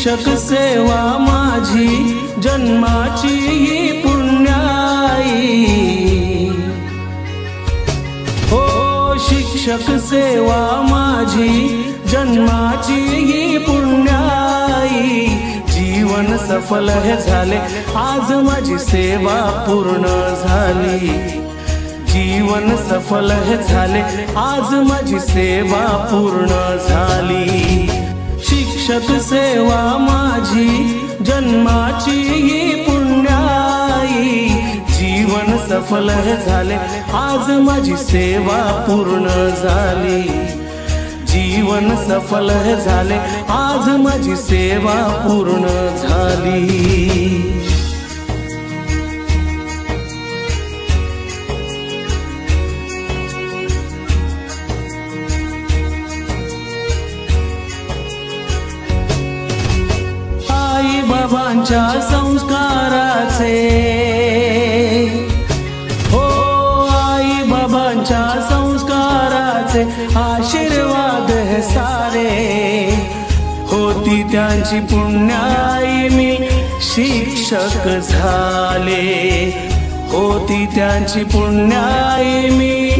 शिक्षक सेवा माझी जन्माची ही पुण्याई. हो शिक्षक सेवा माझी जन्माची ही पुण्याई. जीवन सफल हे झाले आज माझी सेवा पूर्ण झाली. जीवन सफल हे झाले आज माझी सेवा पूर्ण झाली. शिक्षक सेवा माझी जन्माची ही पुण्याई. जीवन सफल झाले आज माझी सेवा पूर्ण झाली. जीवन सफल झाले आज माझी सेवा पूर्ण झाली. तुमच्या संस्काराचे. हो आई बाबांच्या संस्काराचे आशीर्वाद सारे. होती त्यांची पुण्याई मी शिक्षक झाले. होती त्यांची पुण्याई मी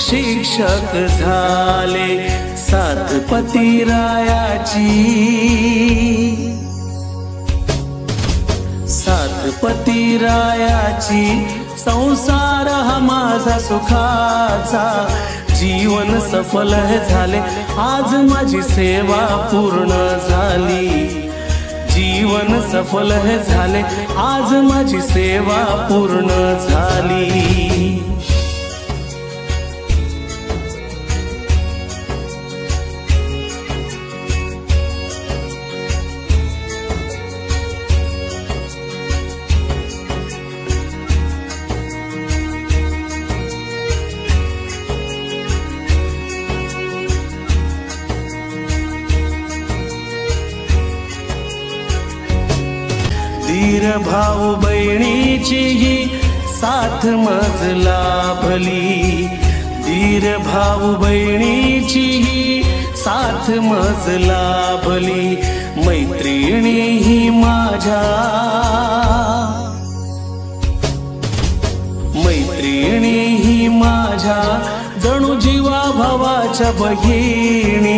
शिक्षक झाले. सातपती रायाची सातपती रायाची संसार हा माझा सुखाचा. जीवन सफल झाले आज माझी सेवा पूर्ण झाली. जीवन सफल झाले आज माझी सेवा पूर्ण झाली. धीर भाऊ बहिणीची ही साथ मज लाभली. धीर भाऊ बहिणीची ही साथ मज लाभली. मैत्रिणी ही माझ्या. मैत्रिणी ही माझ्या. जणू जीवा भावाच्या बहिणी.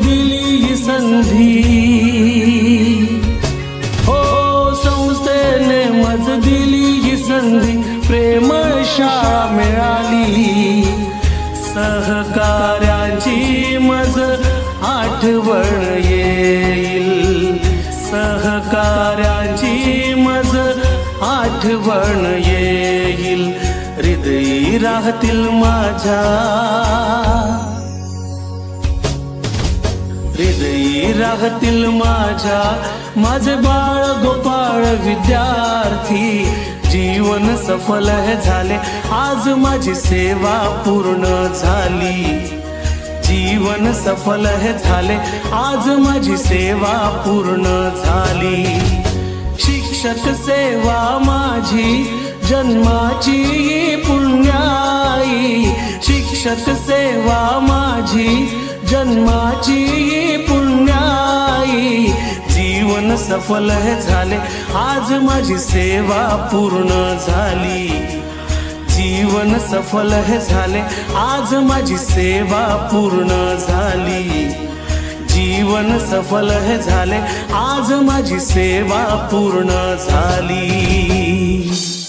दिली ही संधी. हो संस्थेने मज दिली ही संधी. प्रेमशा मिळाली. सहकार्याची मज आठवण येईल. सहकार्याची मज आठवण येईल. हृदयी राहतील माझ्या हृदयी राहतील माझ्या माझे बाळ गोपाळ विद्यार्थी. जीवन सफल झाले आज माझी सेवा पूर्ण झाली. जीवन सफल झाले आज माझी सेवा पूर्ण झाली. शिक्षक सेवा माझी जन्माची पुण्याई. शिक्षक सेवा माझी जन्माची पुण्याई. जीवन सफल झाले. आज माझी सेवा पूर्ण झाली. जीवन सफल झाले. आज माझी सेवा पूर्ण झाली. जीवन सफल झाले. आज माझी सेवा पूर्ण झाली.